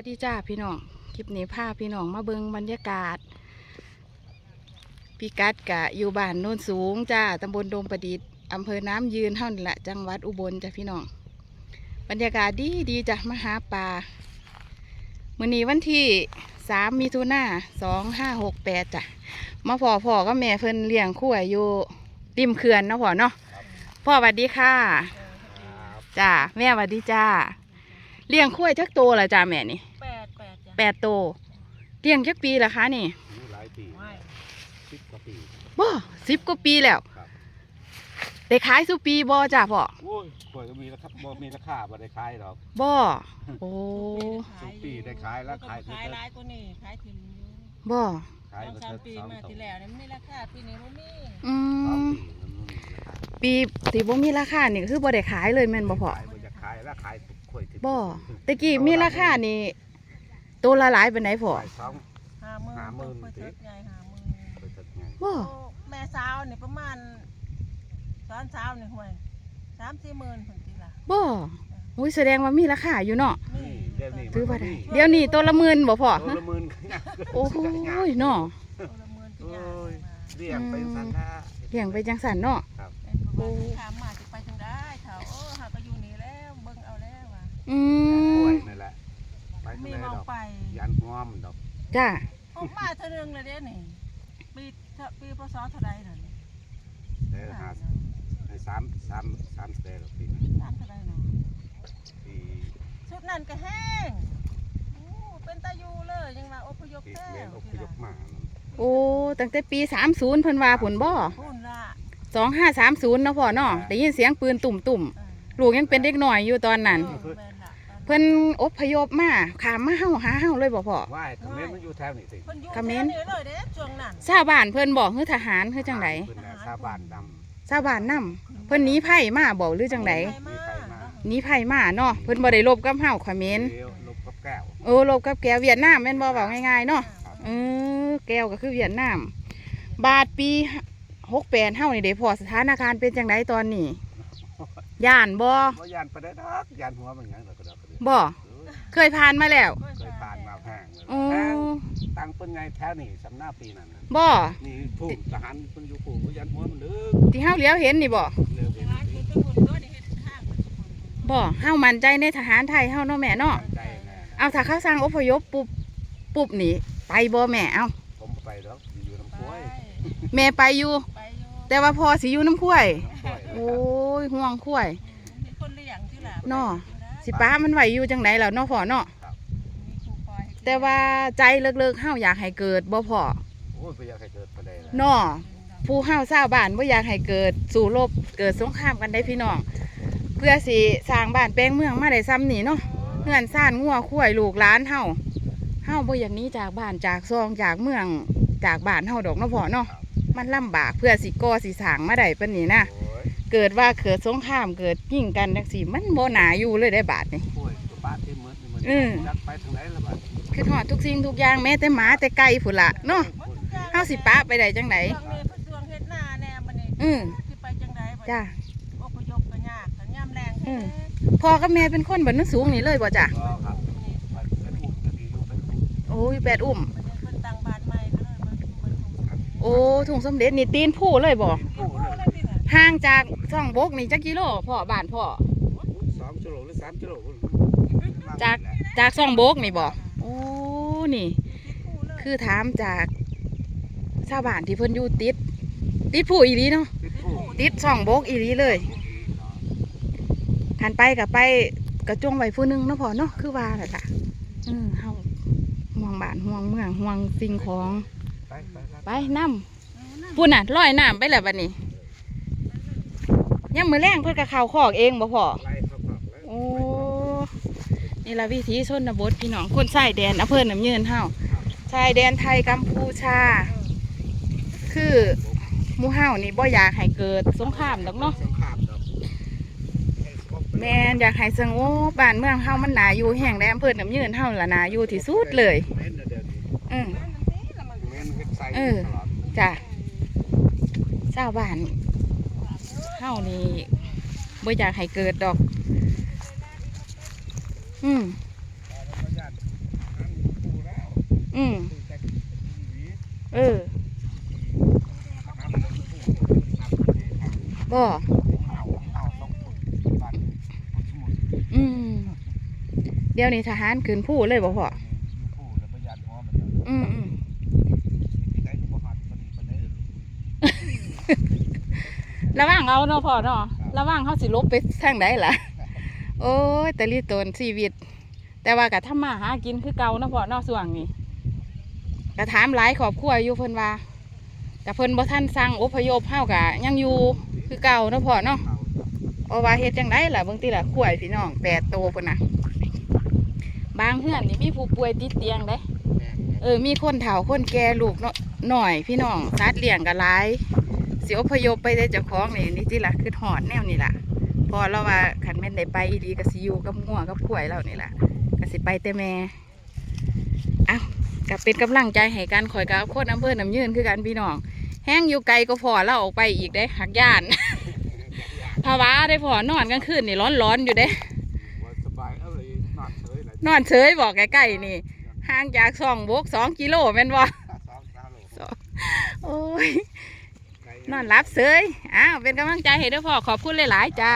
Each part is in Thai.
วัสดีจ้าพี่น้อง คลิปนี้พาพี่น้องมาเบิงบรรยากาศ พี่กัดกะอยู่บ้านโน้นสูงจ้าตำบลโดมประดิษฐ์อำเภอน้ำยืนเท่านี่แหละจังหวัดอุบลจ้ะพี่น้อง บรรยากาศดีดีจ้ะมาหาปลามื้อนี้วันที่สามมิถุนาสองห้าหกแปดจ้ะมาพ่อพ่อก็แม่เพิ่นเลี้ยงคู่อยู่ริมเขื่อนเนาะพ่อเนาะพ่อสวัสดีค่ะจ้าแม่สวัสดีจ้า เลี้ยงคู่จักโตละจ้าแม่นี่แปดแปดจ้ะแปดโตเลี้ยงจักปีละคะนี่นี่หลายปีไม่สิบกว่าปี บ่สิบกว่าปีแล้วครับ ได้ขายสุปีบ่จ้าพ่อโอ้ยกล้วยก็มีราคาบ่มีราคาบ่ได้ขายหรอก บ่โอ้ทุกปีได้ขายแล้วขายขายร้ายตัวนี้ขายถิ่นอยู่บ่ขายสองมาสามเถิดปีสองมาสองที่แล้วเนี่ยไม่ราคาปีนี้มันมีอืสองมปีมันมีราคาปีสิบ่มีราคานี่ก็คือบ่ได้ขายเลยแม่นบ่พ่อขายบ่จะขายแล้วขายกล้ วยที่บ่ตะกี้มีราคานี่ตัวละหลายปานไหนพ่อขายสองห้าหมื่นห้าหมื่นเปิดเทิดไงห้าหมื่นไปเถิดไงบ่โอ้แม่สาวเนี่ยประมาณสอนสาวเนี่ยห่วยสามสี่หมื่นคนทีละบ่อุ้ยแสดงว่ามีราคาอยู่เนาะนี่เดี๋ยวนี้ถือว่าได้มันเดี๋ยวนี้ตัวละหมื่นบ่พ่อตัวละหมื่นก็ยังโอ้ยเนาะ ตัวละหมื่นที่โอ้ยายเลี้ยงไปสันทา เลี้ยงไปจังสันเนาะครับเป็นประมาณถามมาจะไปทา อืกล้วยมนั่นแหละไปทางมีไหนมองดอกไปยันงอมดอกจ้าผมมาเท่านึงเลยเด้นี่ปีเท่าปีพศเท่าใดน่ะนี่เด้อหาให้สามสามสามเดือนปีนี้สามเท่าใดเนาะปีชุดนั้นก็แห้งอู้เป็นตายูเลยยังว่าอพยพปีแท้เลี้ยงอพยพมานั่นโอ้ตั้งแต่ปี30เพิ่นว่าผลบ่พุ่นละ2530เนาะพ่อเนาะได้ยินเสียงปืนตุ่มเออๆลูกยังเป็นเด็กน้อยอยู่ตอนนั้น เออแม่นละ เพิ่นอพยพมาขามมาเฮาหาเฮาเลยบ่พ่อว่ายคอมเมนต์มันอยู่แถวนี้สิเพิ่นอยู่คอมเมนต์แถวเลยเด้ช่วงนั้นชาวบ้านเพิ่นบอกคือทหารคือจังไดเพิ่นน่ะชาวบ้านดชาวบ้านนํเพิ่นหนีภัยมาบ่หรือจังไดไปมาเนาะหนีภัยมาเนาะเพิ่นบ่ได้ลบกับเฮาเขมรำเดียวลบกับแก้วโอ้ลบกับแก้วเวียดนามแม่นบ่เว้าง่ายๆเนาะเออแก้วก็คือเวียดนาม บาทปี68เฮานี่เด้พอสถานการณ์เป็นจังไดตอนนี้ย่านบ่บ่ยานประเด็ดอกยานหัวมันหยังดอกกระดอกกระเดียว บ่เออเคยผ่านมาแล้วเคยผ่านมาแพงเลยโอ้แพงตั้งเพิ่นไงแถวนี้สำนาปีนั้นน่ะบ่นี่ผู้ทหารเพิ่นอยู่ผู้บ่ยานหัวมันเด้อที่เฮาเลี้ยวเห็นนี่บ่เร็วเห็นร้านสิเพิ่นไปพุ่นตัวนี่เฮ็ดห้างเพิ่นพุ่นบ่เฮามั่นใจในทหารไทยเฮาเนาะแม่เนาะใจแน่นะเอาถ้าเขาสร้างอพยพปุ๊บปุ๊บนี่ไปบ่แม่เอาผมบ่ไปดอกอยู่น้ำไปกล้วยแม่ไปอยู่ไปอยู่ แต่ว่าพอสิอยู่น้ำข้วยน้ำกล้วยโอ้ยห่วงข้วยมีคนเลี้ยงที่ล่ะเนาะ สิป้ามันไหวอยู่จังไดแล้วเนาะพ่อเนาะมีครูคอยให้กินแต่ว่าใจเลิกๆเฮาอยากให้เกิดบ่พ่อโอ้ยบ่อยากให้เกิดประเด็นเนาะผู้เฮาชาวบ้านบ่อยากให้เกิดสู่รบเกิดสงครามกันได้พี่น้องเพื่อสิสร้างบ้านแปลงเมืองมาได้ซ้ำนี่เนาะเฮือนซ่านงัวข้วยลูกหลานเฮาเฮาบ่อยากหนี้จากบ้านจากซองจากเมืองจากบ้านเฮาดอกเนาะพ่อเนาะมันลำบากเพื่อสิก่อสิสร้างมาได้ปานนี้นะโอ้ย เกิดว่าเกิดสงครามเกิดยิงกันจังซี่มันบ่น่าอยู่เลยได้บาดนี่กล้วยตัวบ้านที่มืดนี่มันอืม จักไปทางไหนล่ะบัดคือทอดทุกสิ่งทุกอย่างแม้แต่หมาแต่ไก่พุ่นละเนาะเฮาสิป้าไปได้จังไดช่วงนี้เพิ่นช่วงเฮ็ดหน้าแน่บัดนี้อืมสิไปจังไดบัดจ้า อพยพก็ยากก็ยามแรงอืแท้ม พ่อกับแม่เป็นคนบนนู้นสูงนี่เลยบ่จ้ะก็ครับมันเป็นอุ่นก็ดีอยู่เป็นอุ่นโอ้ยแปดอุ้มมันเพิ่นตั้งบ้านใหม่ก็เลยมันมันถูกโอ้ถุงสมเด็จนี่ตีนผู้เลยบ่โอ้เลยพี่น่ะ ห่างจากช่องบกนี่จักกิโลพ่อบ้านพ่อสองกิโลหรือสามกิโลจากจากช่องบกนี่บ่โอ้นี่คู่เลยคือถามจากชาวบ้านที่เพิ่นอยู่ติด ติดผู้อีหลีเนาะติดผู้ติดช่องบกอีหลีเลยทันไปกับไปกระจงไว้ผู้หนึงเนาะพ่อเนาะคือว่าแหละจ้ะอืมเฮาห่วงบ้านห่วงเมืองห่วงสิ่งของ ไปไปไปน้ำพุ่นน่ะลอยน้ำไปแล้วบัดนี้ ยังมือแรงเพื่อกระเขาคอกเองบ่พอไล่เข้าปากแล้วโอ้นี่ละวิถีชนบทพี่น้องคนชายแดนอำเภอหนำยืนเฮาชายแดนไทยกัมพูชา คือหมู่เฮานี่บ่อยากให้เกิดสงครามดอกเนาะสงครามดอกแม่นอยากให้สงบบ้านเมืองเฮามันหนาอยู่แห่งแดนอำเภอหนำยืนเฮาละหนาอยู่ที่สุดเลยเม้นเดี๋ยวนี้อืมเม้นเฮ็ดใส่เออตลอดจ้ะชาวบ้าน เฮานี่บ่อยากให้เกิดดอก อืมอืมเออบ่อืมเดี๋ยวนี้ทหารขึ้นผู้เลยบ่พ่ออืมอืม ระวังเอาเนาะพ่อเนาะระวังเขาสิลบไปทางใดล่ะ โอ้ยแต่ลีตนชีวิต แต่ว่าก็ทำมาหากินคือเก่าเนาะพ่อเนาะส่วงนี้ก็ถามหลายครอบครัวอยู่เพิ่นว่าแต่เพิ่นบ่ทันสั่งอพยพเฮากะยังอยู่คือเก่าเนาะพ่อเนาะเพราะว่าเฮ็ดจังไดล่ะเบิ่งติล่ะขวายพี่น้องแปดโตพุ่นน่ะบางเฮือนนี่มีผู้ป่วยติดเตียงเด้เออมีคนเฒ่าคนแก่ลูกเนาะหน่อยพี่น้องสัตว์เลี้ยงก็หลาย สิอพยพไปได้เจ้าของนี่นี่ติล่ะคือหอดแนวนี่ล่ะ พอเราว่าขันแม่นได้ไปอีดีก็สิอยู่กับงัวกับขวายเรานี่ล่ะก็สิไปแต่แม่เอ้าก็เป็นกำลังใจให้กันข่อยกับคนอำเภอน้ำยืนคือกันพี่น้อง แห้งอยู่ไกลก็พอเราออกไปอีกได้หักย่านภาวะได้พอนอนกลางคืนนี่ร้อนๆอยู่เด้สบายเอาเลยนอนเฉยเลยนอนเฉยบอกใกล้ๆนี่ห่างจากสองโบกสองกิโลแม่นบ่สองสามโลโอ้ย นอนรับเสยอ้าวเป็นกำลังใจให้ด้อพ่อขอบคุณหลายๆจ้า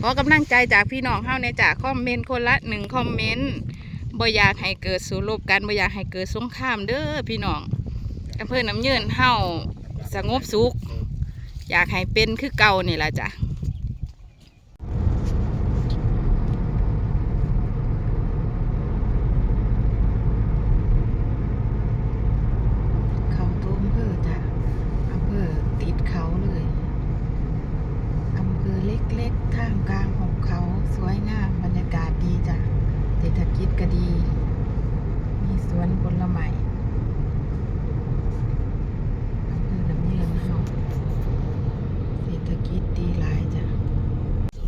ขอกำลังใจจากพี่น้องเฮาในจากคอมเมนต์คนละหนึ่งคอมเมนต์บ่อยากให้เกิดสู้รบกันบ่อยากให้เกิดสงครามเด้อพี่น้องอำเภอน้ำยืนเฮาสงบสุข อยากให้เป็นคือเก่านี่ละจ้ะเขาตัวอำเภอจ้ะอำเภอติดเขาเลยอำเภอเล็กๆท่ามกลางหุบเขาสวยงามบรรยากาศดีจ้ะเศรษฐกิจก็ดี มีสวนผลไม้อำเภอน้ำเยืนเฮาเศรษฐกิจดีหลายจ้ะ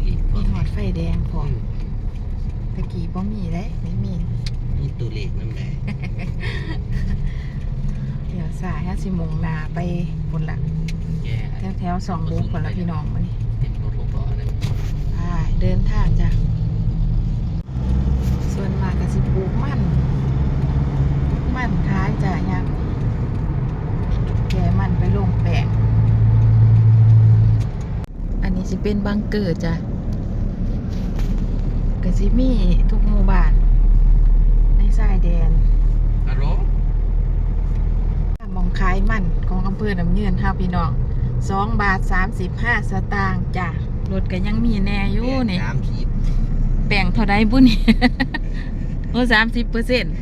มีหอดไฟแดงพร้อมตะกี้บ่มีเลยไม่มี มีตัวเลขน้ำแดงเดี๋ยวสายฮะสิมงหนาไปบนละแย่แถวแถวๆสองโบกคนละพี่น้องมานี่ เป็นรถหกล้อนะ ไป เดินทางจ้ะ ส่วนมากก็สิปลูกมันปลูกมันขายจ้ะยามแก่มันไปลงแปลงอันนี้สิเป็นบังเกอร์จ้ะก็สิมีทุกหมู่บ้าน ในสายแดนอารมณ์หมองขายมันของอำเภอน้ำเยืนค่ะพี่น้องสองบาทสามสิบห้าสตางค์จ้ะ รถก็ยังมีแน่อยู่นี่สามสิบแบ่งเท่าไดบุนี่ โอ้สามสิบเปอร์เซ็นต์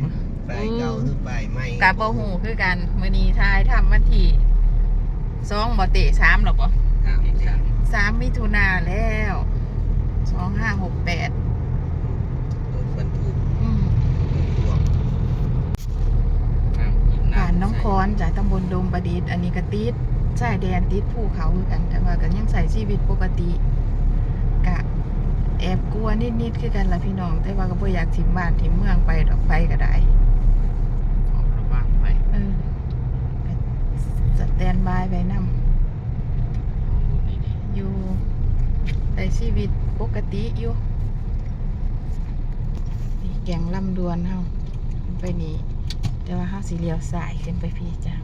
ใบเก่าหรือใบใหม่กับบ่หูคือกันมื้อนี้ทายทำวันที่สองบ่เตะสามหรอบ่สามสามสามมิถุนาแล้วสองห้าหกแปดรถบรรทุกอืมรวมผ่านน้องคอนจากตำบลโดมประดิษฐ์อันนี้ก็ติด ชายแดนติดภูเขาคือกันแต่ว่าก็ยังใส่ชีวิตปกติกะแอบกลัวนิดๆคือกันล่ะพี่น้อง แต่ว่าก็บ่อยากถิ่มบ้านถิ่มเมืองไปดอกไปก็ได้ขอระวังไปเออก็สแตนบายไปนำดูนี่ดิอยู่ในชีวิตปกติอยู่นี่แกงลำดวนเฮาไปนี่แต่ว่าเฮาสิเลี้ยวซ้ายขึ้นไปพี่จ้ะ